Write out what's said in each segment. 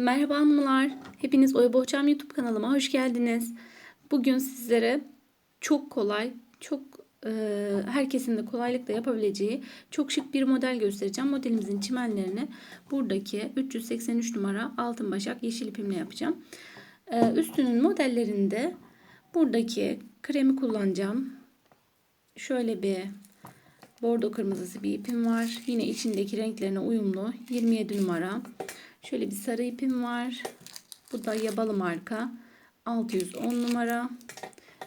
Merhaba hanımlar. Hepiniz Oya Bohçam YouTube kanalıma hoş geldiniz. Bugün sizlere çok kolay, çok e, herkesin de kolaylıkla yapabileceği çok şık bir model göstereceğim. Modelimizin çimenlerini buradaki 383 numara altın başak yeşil ipimle yapacağım. E, üstünün modellerinde buradaki kremi kullanacağım. Şöyle bir bordo kırmızısı bir ipim var. Yine içindeki renklerine uyumlu 27 numara. Şöyle bir sarı ipim var. Bu da yabalı marka. 610 numara.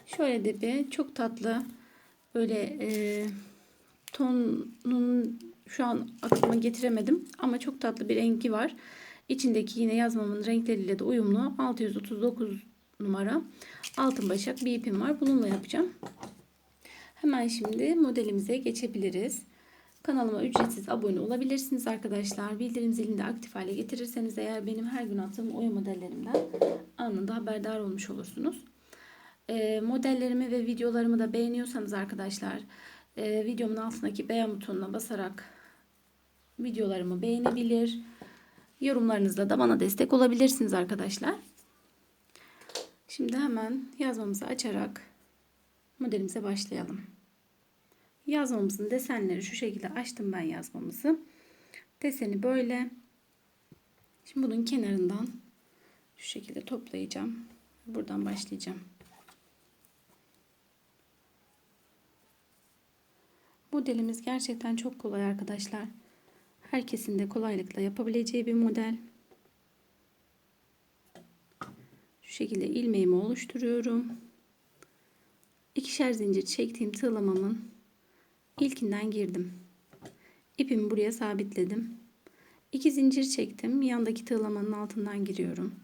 Şöyle de bir çok tatlı böyle e, tonun şu an aklıma getiremedim ama çok tatlı bir rengi var. İçindeki yine yazmamın renkleriyle de uyumlu 639 numara altın başak bir ipim var. Bununla yapacağım. Hemen şimdi modelimize geçebiliriz. Kanalıma ücretsiz abone olabilirsiniz arkadaşlar. Bildirim zilini de aktif hale getirirseniz eğer benim her gün attığım oya modellerimden anında haberdar olmuş olursunuz. E, modellerimi ve videolarımı da beğeniyorsanız arkadaşlar e, videomun altındaki beğen butonuna basarak videolarımı beğenebilir. Yorumlarınızla da bana destek olabilirsiniz arkadaşlar. Şimdi hemen yazmamızı açarak modelimize başlayalım. Yazmamızın desenleri şu şekilde açtım ben yazmamızı. Deseni böyle. Şimdi bunun kenarından şu şekilde toplayacağım. Buradan başlayacağım. Modelimiz gerçekten çok kolay arkadaşlar. Herkesin de kolaylıkla yapabileceği bir model. Şu şekilde ilmeğimi oluşturuyorum. İkişer zincir çektiğim tığlamamın ilkinden girdim. İpimi buraya sabitledim. İki zincir çektim. Yandaki tığlamanın altından giriyorum.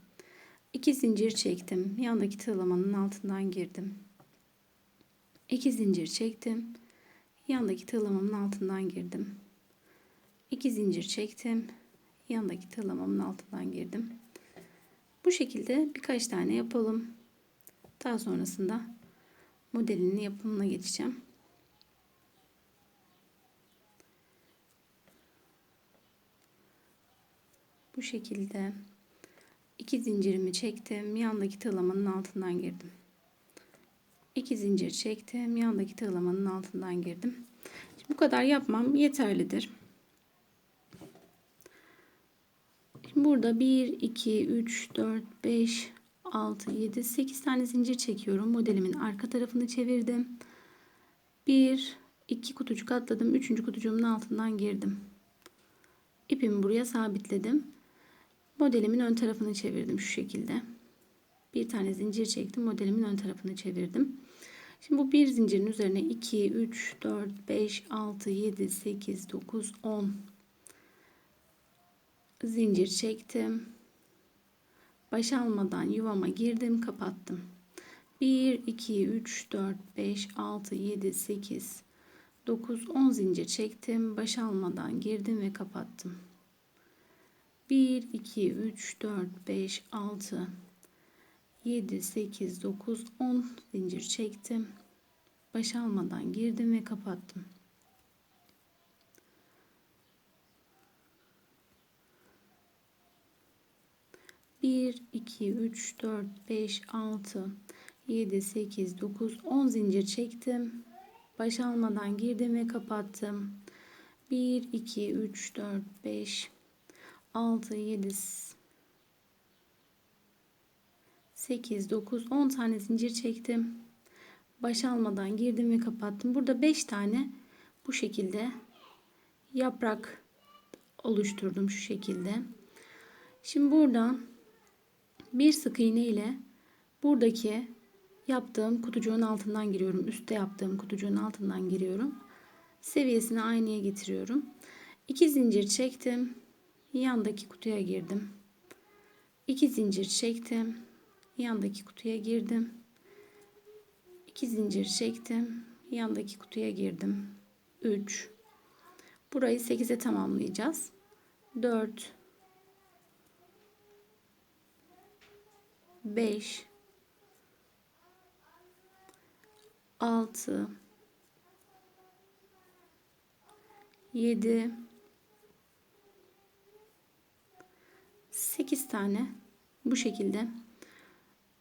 İki zincir çektim. Yandaki tığlamanın altından girdim. İki zincir çektim. Yandaki tığlamamın altından girdim. İki zincir çektim. Yandaki tığlamamın altından girdim. Bu şekilde birkaç tane yapalım. Daha sonrasında modelinin yapımına geçeceğim. Bu şekilde iki zincirimi çektim. Yandaki tığlamanın altından girdim. İki zincir çektim. Yandaki tığlamanın altından girdim. Şimdi bu kadar yapmam yeterlidir. Şimdi burada 1, 2, 3, 4, 5, 6, 7, 8 tane zincir çekiyorum. Modelimin arka tarafını çevirdim. 1, 2 kutucuk atladım. 3. kutucuğumun altından girdim. İpimi buraya sabitledim. Modelimin ön tarafını çevirdim şu şekilde. Bir tane zincir çektim. Modelimin ön tarafını çevirdim. Şimdi bu bir zincirin üzerine 2, 3, 4, 5, 6, 7, 8, 9, 10 zincir çektim. Baş almadan yuvama girdim, kapattım. 1, 2, 3, 4, 5, 6, 7, 8, 9, 10 zincir çektim. Baş almadan girdim ve kapattım. 1, 2, 3, 4, 5, 6, 7, 8, 9, 10 zincir çektim. Baş almadan girdim ve kapattım. Bir, iki, üç, dört, beş, altı, yedi, sekiz, dokuz, on zincir çektim. Baş almadan girdim ve kapattım. Bir, iki, üç, dört, beş, 6, 7, 8, 9, 10 tane zincir çektim. Baş almadan girdim ve kapattım. Burada 5 tane bu şekilde yaprak oluşturdum şu şekilde. Şimdi buradan bir sık iğne ile buradaki yaptığım kutucuğun altından giriyorum. Üstte yaptığım kutucuğun altından giriyorum. Seviyesini aynıya getiriyorum. 2 zincir çektim yandaki kutuya girdim. İki zincir çektim. Yandaki kutuya girdim. İki zincir çektim. Yandaki kutuya girdim. 3 Burayı 8'e tamamlayacağız. 4 5 6 7 8 tane bu şekilde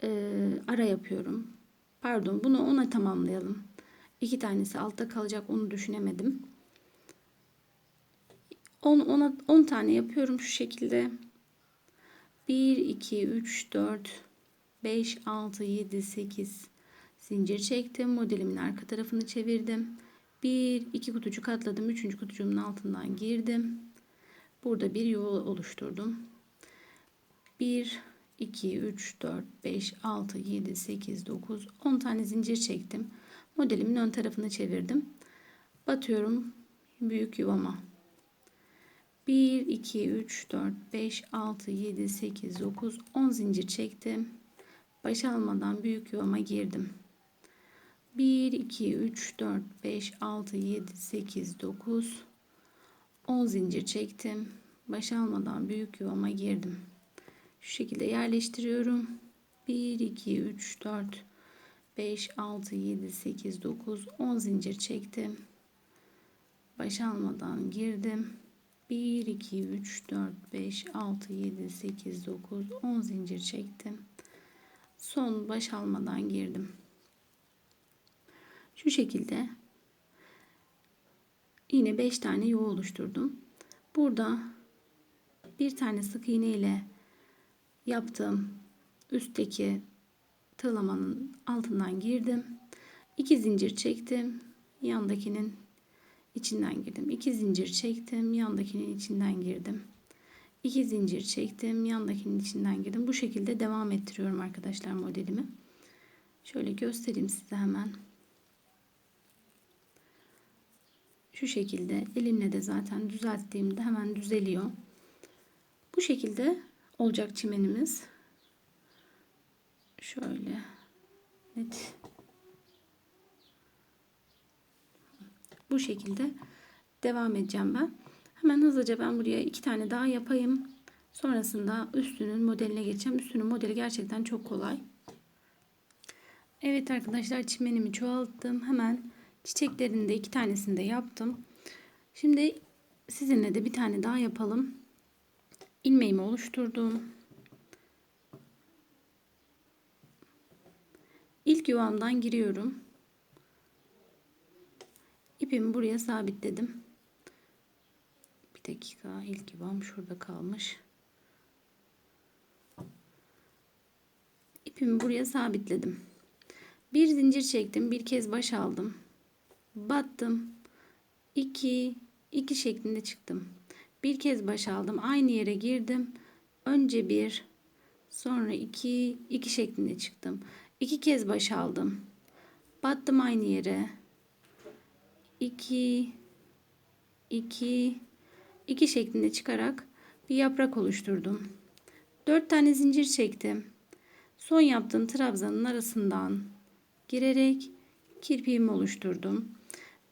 e, ara yapıyorum. Pardon bunu 10'a tamamlayalım. 2 tanesi altta kalacak onu düşünemedim. 10, 10, 10 tane yapıyorum şu şekilde. 1, 2, 3, 4, 5, 6, 7, 8 zincir çektim. Modelimin arka tarafını çevirdim. 1, 2 kutucuk atladım. 3. kutucuğumun altından girdim. Burada bir yuva oluşturdum. 1, 2, 3, 4, 5, 6, 7, 8, 9, 10 tane zincir çektim. Modelimin ön tarafını çevirdim. Batıyorum büyük yuvama. 1, 2, 3, 4, 5, 6, 7, 8, 9, 10 zincir çektim. Baş almadan büyük yuvama girdim. 1, 2, 3, 4, 5, 6, 7, 8, 9, 10 zincir çektim. Baş almadan büyük yuvama girdim. Şu şekilde yerleştiriyorum. 1, 2, 3, 4, 5, 6, 7, 8, 9, 10 zincir çektim. Baş almadan girdim. 1, 2, 3, 4, 5, 6, 7, 8, 9, 10 zincir çektim. Son baş almadan girdim. Şu şekilde yine 5 tane yuva oluşturdum. Burada bir tane sık iğne ile yaptığım üstteki tığlamanın altından girdim. 2 zincir çektim. Yandakinin içinden girdim. 2 zincir çektim. Yandakinin içinden girdim. 2 zincir çektim. Yandakinin içinden girdim. Bu şekilde devam ettiriyorum arkadaşlar modelimi. Şöyle göstereyim size hemen. Şu şekilde elimle de zaten düzelttiğimde hemen düzeliyor. Bu şekilde olacak çimenimiz. Şöyle net bu şekilde devam edeceğim ben. Hemen hızlıca ben buraya iki tane daha yapayım. Sonrasında üstünün modeline geçeceğim. Üstünün modeli gerçekten çok kolay. Evet arkadaşlar çimenimi çoğalttım. Hemen çiçeklerinde iki tanesini de yaptım. Şimdi sizinle de bir tane daha yapalım. İlmeğimi oluşturdum. İlk yuvamdan giriyorum. İpimi buraya sabitledim. Bir dakika ilk yuvam şurada kalmış. İpimi buraya sabitledim. Bir zincir çektim. Bir kez baş aldım. Battım. 2 2 şeklinde çıktım. Bir kez baş aldım. Aynı yere girdim. Önce bir, sonra iki, iki şeklinde çıktım. İki kez baş aldım. Battım aynı yere. 2 2 2 şeklinde çıkarak bir yaprak oluşturdum. 4 tane zincir çektim. Son yaptığım trabzanın arasından girerek kirpiğimi oluşturdum.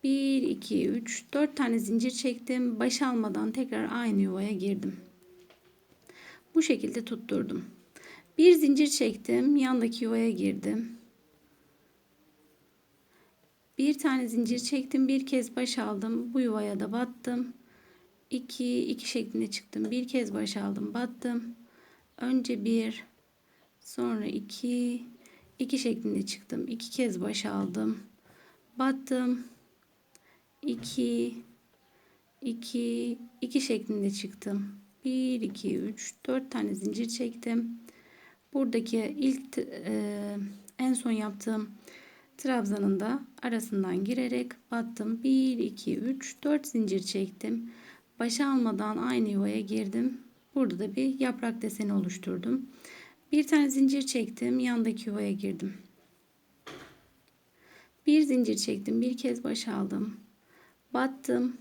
1 2 3 4 tane zincir çektim. Baş almadan tekrar aynı yuvaya girdim. Bu şekilde tutturdum. Bir zincir çektim. Yandaki yuvaya girdim. Bir tane zincir çektim. Bir kez baş aldım. Bu yuvaya da battım. 2 2 şeklinde çıktım. Bir kez baş aldım, battım. Önce bir, sonra 2 2 şeklinde çıktım. 2 kez baş aldım. Battım. 2 2 2 şeklinde çıktım. 1 2 3 4 tane zincir çektim. Buradaki ilk e, en son yaptığım trabzanın da arasından girerek battım. 1 2 3 4 zincir çektim. Başa almadan aynı yuvaya girdim. Burada da bir yaprak deseni oluşturdum. Bir tane zincir çektim. Yandaki yuvaya girdim. Bir zincir çektim. Bir kez baş aldım. Battım.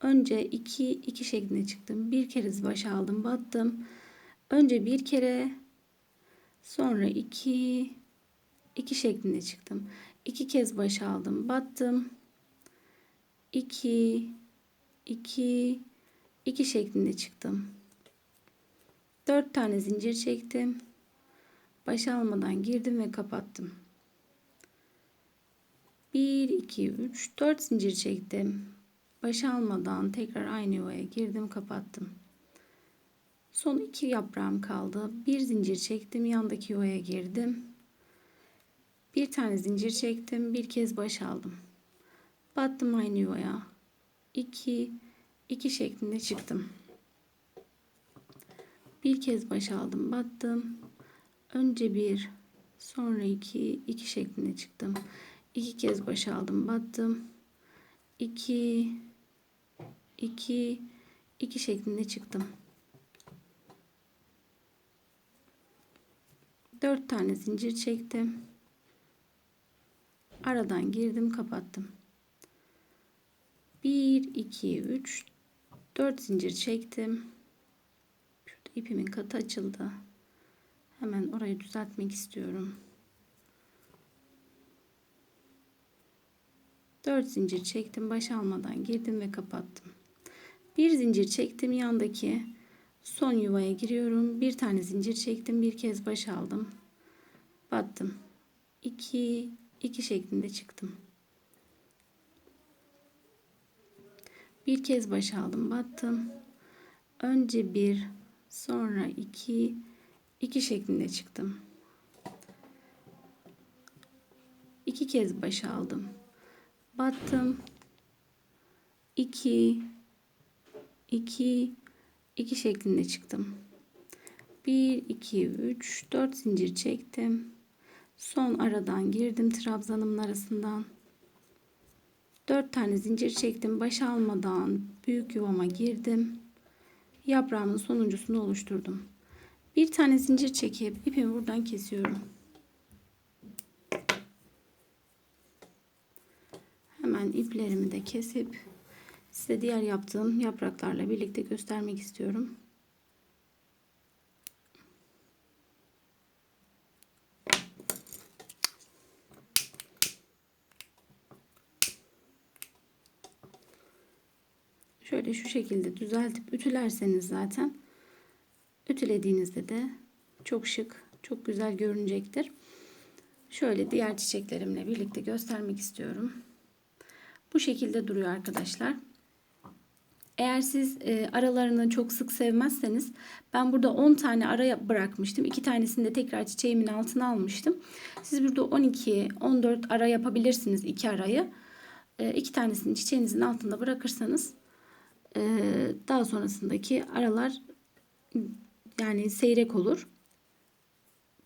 Önce 2 2 şeklinde çıktım. Bir kere baş aldım, battım. Önce bir kere sonra 2 2 şeklinde çıktım. 2 kez baş aldım, battım. 2 2 2 şeklinde çıktım. 4 tane zincir çektim. Baş almadan girdim ve kapattım. 1 2 3 4 zincir çektim. Baş almadan tekrar aynı yuvaya girdim, kapattım. Son iki yaprağım kaldı. Bir zincir çektim. Yandaki yuvaya girdim. Bir tane zincir çektim. Bir kez baş aldım. Battım aynı yuvaya. 2 2 şeklinde çıktım. Bir kez baş aldım. Battım. Önce bir, sonra iki, iki şeklinde çıktım. İki kez baş aldım. Battım. 2 2 2 şeklinde çıktım. 4 tane zincir çektim. Aradan girdim, kapattım. 1 2 3 4 zincir çektim. Şurada ipimin katı açıldı. Hemen orayı düzeltmek istiyorum. 4 zincir çektim. Baş almadan girdim ve kapattım. Bir zincir çektim. Yandaki son yuvaya giriyorum. Bir tane zincir çektim. Bir kez baş aldım. Battım. 2 2 şeklinde çıktım. Bir kez baş aldım. Battım. Önce bir, sonra iki, iki şeklinde çıktım. İki kez baş aldım. Battım. 2 2 2 şeklinde çıktım. 1 2 3 4 zincir çektim. Son aradan girdim trabzanımın arasından. 4 tane zincir çektim. Baş almadan büyük yuvama girdim. Yaprağımın sonuncusunu oluşturdum. Bir tane zincir çekip ipimi buradan kesiyorum. Hemen iplerimi de kesip size diğer yaptığım yapraklarla birlikte göstermek istiyorum. Şöyle şu şekilde düzeltip ütülerseniz zaten ütülediğinizde de çok şık, çok güzel görünecektir. Şöyle diğer çiçeklerimle birlikte göstermek istiyorum. Bu şekilde duruyor arkadaşlar. Eğer siz e, aralarını çok sık sevmezseniz ben burada 10 tane ara bırakmıştım. 2 tanesini de tekrar çiçeğimin altına almıştım. Siz burada 12 14 ara yapabilirsiniz 2 arayı. E, 2 tanesini çiçeğinizin altında bırakırsanız e, daha sonrasındaki aralar yani seyrek olur.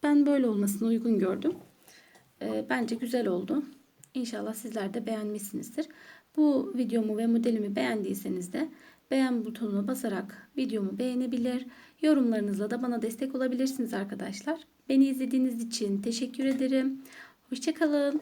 Ben böyle olmasını uygun gördüm. E, bence güzel oldu. İnşallah sizler de beğenmişsinizdir. Bu videomu ve modelimi beğendiyseniz de beğen butonuna basarak videomu beğenebilir. Yorumlarınızla da bana destek olabilirsiniz arkadaşlar. Beni izlediğiniz için teşekkür ederim. Hoşçakalın.